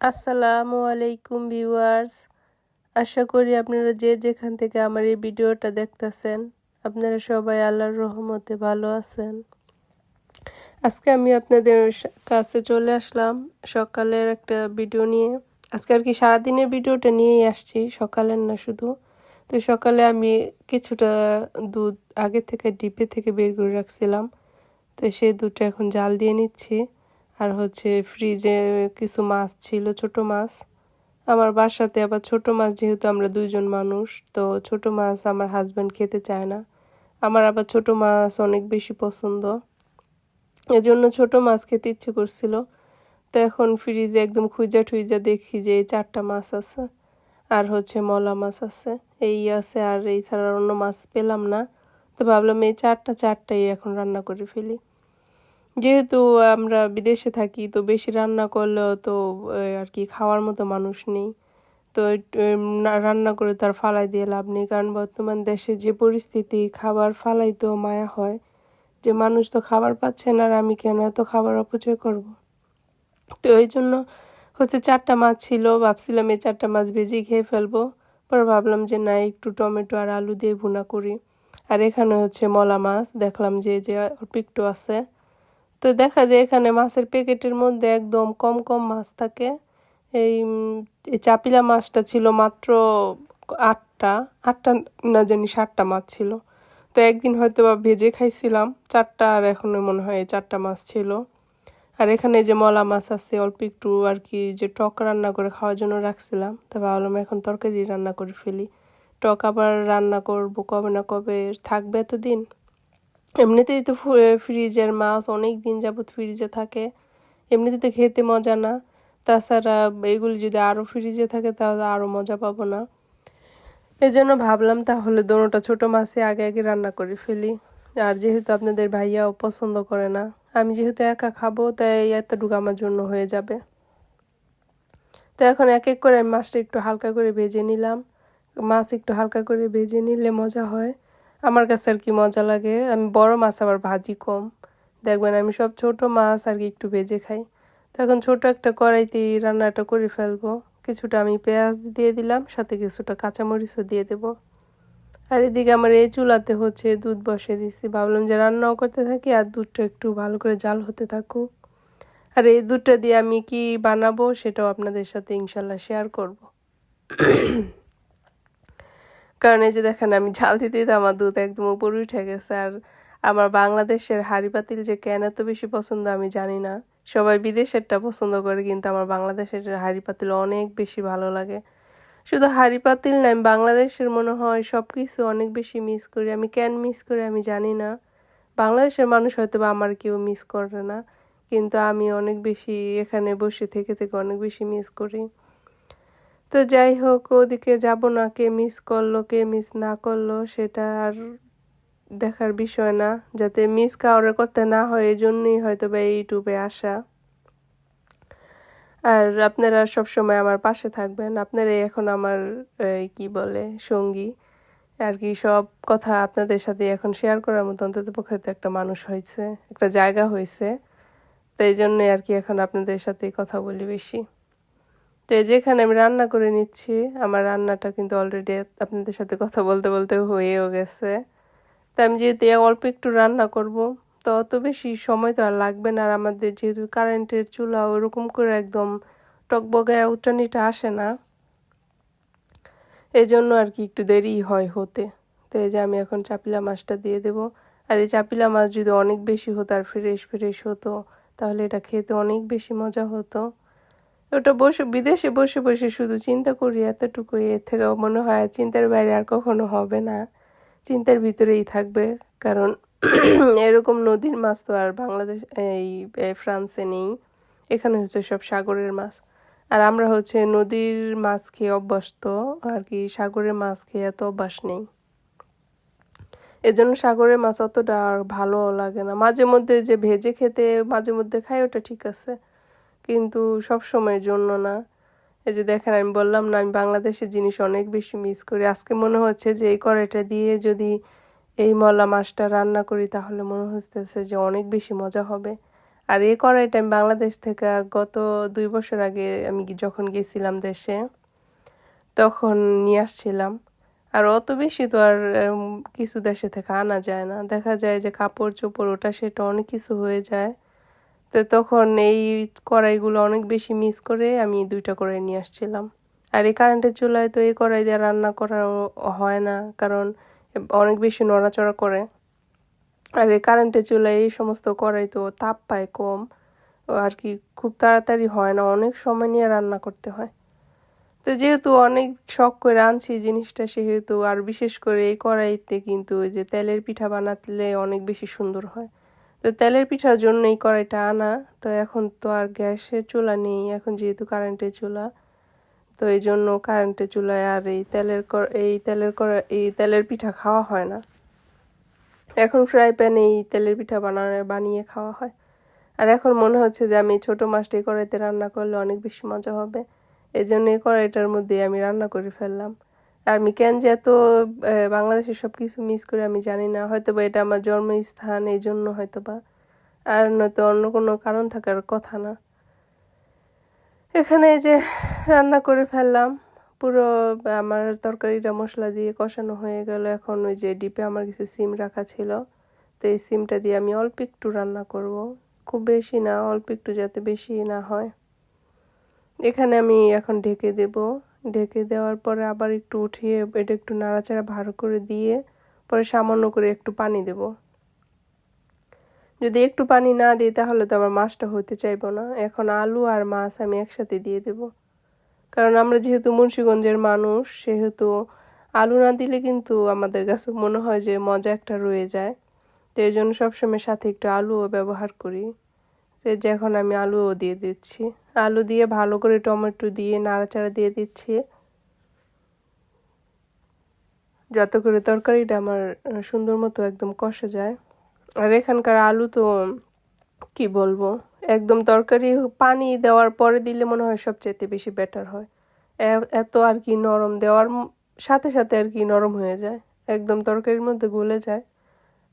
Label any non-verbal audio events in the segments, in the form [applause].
আসসালামু আলাইকুম ভিউয়ার্স। আশা করি আপনারা যে যেখান থেকে আমার এই ভিডিওটা দেখতেছেন, আপনারা সবাই আল্লাহর রহমতে ভালো আছেন। আজকে আমি আপনাদের কাছে চলে আসলাম সকালের একটা ভিডিও নিয়ে। আজকে আর কি সারাদিনের ভিডিওটা নিয়েই আসছি, সকালের না শুধু। তো সকালে আমি কিছুটা দুধ আগে থেকে ডিপে থেকে বের করে রাখছিলাম। তো সেই দুধটা এখন জাল দিয়ে নিচ্ছি। আর হচ্ছে ফ্রিজে কিছু মাছ ছিল, ছোট মাছ। আমার বাসাতে আবার ছোট মাছ, যেহেতু আমরা দুইজন মানুষ, তো ছোট মাছ আমার হাজব্যান্ড খেতে চায় না। আমার আবার ছোট মাছ অনেক বেশি পছন্দ। এজন্য ছোট মাছ খেতে ইচ্ছে করছিল। তো এখন ফ্রিজে একদম খুঁজা ঠুইজা দেখি যে এই চারটা মাছ আছে, আর হচ্ছে মলা মাছ আছে। এই আছে আর এই ছাড়া অন্য মাছ পেলাম না। তো ভাবলাম এই চারটা, চারটাই এখন রান্না করে ফেলি। যেহেতু আমরা বিদেশে থাকি, তো বেশি রান্না করলেও তো আর কি খাওয়ার মতো মানুষ নেই। তো রান্না করে তার ফালাই দিয়ে লাভ নেই। কারণ বর্তমান দেশে যে পরিস্থিতি, খাবার ফালাই তো মায়া হয়। যে মানুষ তো খাবার পাচ্ছে না, আর আমি কেন এত খাবার অপচয় করব? তো এই জন্য হচ্ছে চারটা মাছ ছিল, ভাবছিলাম এই চারটা মাছ ভেজে খেয়ে ফেলব। পরে ভাবলাম যে না, একটু টমেটো আর আলু দিয়ে ভুনা করি। আর এখানে হচ্ছে মলা মাছ, দেখলাম যে যে অল্প একটু আছে। তো দেখা যায় এখানে মাছের প্যাকেটের মধ্যে একদম কম কম মাছ থাকে। এই চাপিলা মাছটা ছিল মাত্র আটটা আটটা না জানি সাতটা মাছ ছিল। তো একদিন হয়তো বা ভেজে খাইছিলাম, চারটা আর এখন মনে হয় চারটা মাছ ছিল। আর এখানে যে মলা মাছ আছে, অল্প একটু আর কি যে টক রান্না করে খাওয়ার জন্য রাখছিলাম, তা ভাবলাম এখন তরকারি রান্না করে ফেলি। টক আবার রান্না করব কবে না কবে, থাকবে এতদিন। এমনিতেই তো ফ্রিজের মাছ অনেক দিন যাবত ফ্রিজে থাকে। এমনিতে তো খেতে মজা না। তাছাড়া এগুলি যদি আরও ফ্রিজে থাকে তাহলে আরও মজা পাবো না। এই জন্য ভাবলাম তাহলে দোনোটা ছোট মাছে আগে আগে রান্না করে ফেলি। আর যেহেতু আপনাদের ভাইয়াও পছন্দ করে না, আমি যেহেতু একা খাব, তাই এতটুকু আমার জন্য হয়ে যাবে। তো এখন এক এক করে আমি মাছটা একটু হালকা করে ভেজে নিলাম। মাছ একটু হালকা করে ভেজে নিলে মজা হয়। আমার কাছে আর কি মজা লাগে। আমি বড় মাছ, আবার ভাজি কম। দেখবেন আমি সব ছোট মাছ আর কি একটু ভেজে খাই। তো এখন ছোট একটা কড়াইতেই রান্নাটা করে ফেলব। কিছুটা আমি পেঁয়াজ দিয়ে দিলাম, সাথে কিছুটা কাঁচামরিচও দিয়ে দেবো। আর এদিকে আমার এই চুলাতে হচ্ছে দুধ বসে দিছি। ভাবলাম যে রান্নাও করতে থাকি আর দুধটা একটু ভালো করে জাল হতে থাকুক। আর এই দুধটা দিয়ে আমি কি বানাবো সেটাও আপনাদের সাথে ইনশাল্লাহ শেয়ার করব। কারণ এই যে দেখেন, আমি ঝাল দিতে দিতে আমার দুধ একদম উপরে উঠে গেছে। আর আমার বাংলাদেশের হাঁড়ি পাতিল যে কেন এত বেশি পছন্দ আমি জানি না। সবাই বিদেশেরটা পছন্দ করে, কিন্তু আমার বাংলাদেশের হাঁড়ি পাতিল অনেক বেশি ভালো লাগে। শুধু হাঁড়ি পাতিল না, আমি বাংলাদেশের মনে হয় সব কিছু অনেক বেশি মিস করি। আমি কেন মিস করি আমি জানি না। বাংলাদেশের মানুষ হয়তো বা আমার কেউ মিস করে না, কিন্তু আমি অনেক বেশি এখানে বসে থেকে থেকে অনেক বেশি মিস করি। তো যাই হোক, ওদিকে যাব না, কে মিস করল, কে মিস না করল, সেটা আর দেখার বিষয় না। যাতে মিস কাউরে করতে না হয় এই জন্যই হয়তো বা ইউটিউবে আসা। আর আপনারা সব সময় আমার পাশে থাকবেন। আপনারাই এখন আমার কি বলে, সঙ্গী। আর কি, সব কথা আপনাদের সাথে এখন শেয়ার করার মতো অন্তত পক্ষে তো একটা মানুষ হয়েছে, একটা জায়গা হয়েছে। তো এই জন্যই আর কি এখন আপনাদের সাথে কথা বলি বেশি। তো এই যেখানে আমি রান্না করে নিচ্ছি, আমার রান্নাটা কিন্তু অলরেডি আপনাদের সাথে কথা বলতে বলতে হয়েও গেছে। তো আমি যেহেতু অল্প একটু রান্না করব, তো অত বেশি সময় তো আর লাগবে না আর আমাদের যেহেতু কারেন্টের চুলা ওরকম করে একদম টকবগায় উঠানিটা আসে না। এই জন্য আর কি একটু দেরি হয় হতে। তো এই যে আমি এখন চাপিলা মাছটা দিয়ে দেব। আর এই চাপিলা মাছ যদি অনেক বেশি হতো আর ফ্রেশ ফ্রেশ হতো, তাহলে এটা খেতে অনেক বেশি মজা হতো। ওটা বসে, বিদেশে বসে বসে শুধু চিন্তা করি এতটুকু। এর থেকে মনে হয় চিন্তার বাইরে আর কখনো হবে না। চিন্তার ভিতরেই থাকবে। কারণ [clears throat] এরকম নদীর মাছ তো আর বাংলাদেশ, এই ফ্রান্সে নেই। এখানে হচ্ছে সব সাগরের মাছ। আর আমরা হচ্ছে নদীর মাছ খেয়ে অভ্যস্ত। আর কি সাগরের মাছ খেয়ে এত অভ্যাস নেই। এজন্য সাগরের মাছ অতটা আর ভালো লাগে না। মাঝে মধ্যে যে ভেজে খেতে মাঝে মধ্যে খাই, ওটা ঠিক আছে। কিন্তু সব সময়ের জন্য না। এই যে দেখেন, আমি বললাম না, আমি বাংলাদেশের জিনিস অনেক বেশি মিস করি। আজকে মনে হচ্ছে যে এই কড়াইটা দিয়ে যদি এই মলা মাছটা রান্না করি, তাহলে মনে হচ্ছে যে অনেক বেশি মজা হবে। আর এই কড়াইটা আমি বাংলাদেশ থেকে গত দুই বছর আগে আমি যখন গেছিলাম দেশে, তখন নিয়ে আসছিলাম। আর অত বেশি তো আর কিছু দেশে থেকে আনা যায় না। দেখা যায় যে কাপড় চোপড় ওটা সেটা অনেক কিছু হয়ে যায়। তো তখন এই কড়াইগুলো অনেক বেশি মিস করে আমি দুইটা কড়াই নিয়ে আসছিলাম। আর এই কারেন্টের চুলায় তো এই কড়াই দিয়ে রান্না করা হয় না, কারণ অনেক বেশি নড়াচড়া করে। আর এই কারেন্টের চুলায় এই সমস্ত কড়াই তো তাপ পায় কম, আর কি খুব তাড়াতাড়ি হয় না, অনেক সময় নিয়ে রান্না করতে হয়। তো যেহেতু অনেক শখ করে আনছি জিনিসটা, সেহেতু আর বিশেষ করে এই কড়াইতে কিন্তু যে তেলের পিঠা বানালে অনেক বেশি সুন্দর হয়। তো তেলের পিঠার জন্য এই কড়াইটা আনা। তো এখন তো আর গ্যাসের চুলা নেই, এখন যেহেতু কারেন্টের চুলা। তো এই জন্য কারেন্টের চুলায় আর এই তেলের এই তেলের এই তেলের পিঠা খাওয়া হয় না। এখন ফ্রাই প্যানে এই তেলের পিঠা বানানো বানিয়ে খাওয়া হয়। আর এখন মনে হচ্ছে যে আমি ছোট মাছটা কড়াইতে রান্না করলে অনেক বেশি মজা হবে। এই জন্য এই কড়াইটার মধ্যে আমি রান্না করে ফেললাম। আর যে এত বাংলাদেশের সব কিছু মিস করে আমি জানি না হয়তো বা এটা আমার জন্মস্থান এই জন্য হয়তো বা আর নয়তো অন্য কোনো কারণ থাকার কথা না। এখানে যে রান্না করে ফেললাম, পুরো, আমার তরকারিটা মশলা দিয়ে কষানো হয়ে গেল। এখন ওই যে ডিপে আমার কিছু সিম রাখা ছিল, তো এই সিমটা দিয়ে আমি অল্প একটু রান্না করব। খুব বেশি না, অল্প একটু যাতে বেশি না হয়। এখানে আমি এখন ঢেকে দেব। ঢেকে দেওয়ার পরে আবার একটু উঠিয়ে এটা একটু নাড়াচাড়া ভালো করে দিয়ে পরে সামান্য করে একটু পানি দেব। যদি একটু পানি না দিই তাহলে তো আবার মাছটা হতে চাইব না। এখন আলু আর মাছ আমি একসাথে দিয়ে দেব। কারণ আমরা যেহেতু মুন্সিগঞ্জের মানুষ, সেহেতু আলু না দিলে কিন্তু আমাদের কাছে মনে হয় যে মজা একটা রয়ে যায়। তো এই জন্য সবসময় সাথে একটু আলুও ব্যবহার করি। এই যে এখন আমি আলুও দিয়ে দিচ্ছি। আলু দিয়ে ভালো করে টমেটো দিয়ে নাড়াচাড়া দিয়ে দিচ্ছি। যত করে তরকারিটা আমার সুন্দর মতো একদম কষে যায়। আর এখানকার আলু তো, কি বলব, একদম তরকারি পানি দেওয়ার পরে দিলে মনে হয় সবচেয়ে বেশি বেটার হয়। এত আর কি নরম দেওয়ার সাথে সাথে আর কি নরম হয়ে যায়। একদম তরকারির মধ্যে গলে যায়।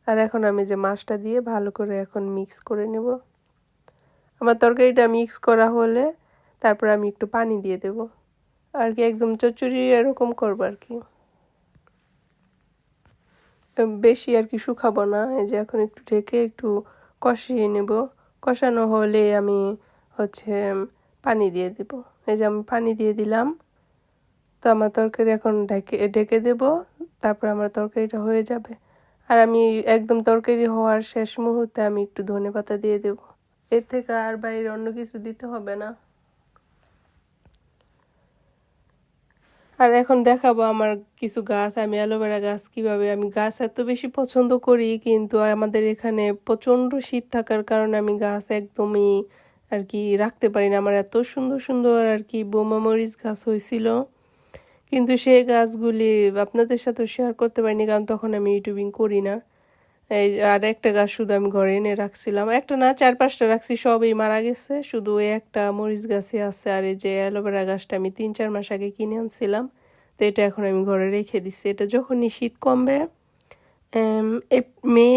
আর এখন আমি যে মাছটা দিয়ে ভালো করে এখন মিক্স করে নেব। আমার তরকারিটা মিক্স করা হলে তারপর আমি একটু পানি দিয়ে দেব। আর কি একদম চচ্চড়ি এরকম করব আর কি। বেশি আর কি শুকাবো না, এই যে এখন একটু ঢেকে একটু কষিয়ে নেব। কষানো হলে আমি হচ্ছে পানি দিয়ে দেব। এই যে আমি পানি দিয়ে দিলাম, তো আমার তরকারি এখন ঢেকে ঢেকে দেব, তারপর আমার তরকারিটা হয়ে যাবে। আর আমি একদম তরকারি হওয়ার শেষ মুহূর্তে আমি একটু ধনে পাতা দিয়ে দেব। এর থেকে আর বাইরে অন্য কিছু দিতে হবে না। আর এখন দেখাবো আমার কিছু গাছ, আমি অ্যালোভেরা গাছ কীভাবে আমি গাছ এত বেশি পছন্দ করি, কিন্তু আমাদের এখানে প্রচণ্ড শীত থাকার কারণে আমি গাছ একদমই আর কি রাখতে পারি না। আমার এত সুন্দর সুন্দর আর কি বোমা মরিচ গাছ হয়েছিল। কিন্তু সেই গাছগুলি আপনাদের সাথে শেয়ার করতে পারিনি, কারণ তখন আমি ইউটিউবিং করি না। এই আর একটা গাছ শুধু আমি ঘরে এনে রাখছিলাম। একটা না চার পাঁচটা রাখছি, সবই মারা গেছে। শুধু ওই একটা মরিচ গাছে আছে আর এই যে অ্যালোভেরা গাছটা আমি তিন, চার মাস আগে কিনে আনছিলাম। তো এটা এখন আমি ঘরে রেখে দিচ্ছি এটা যখনই শীত কমবে মে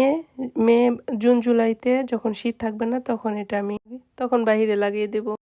মে, জুন, জুলাইতে যখন শীত থাকবে না, তখন এটা আমি, তখন বাইরে লাগিয়ে দেব।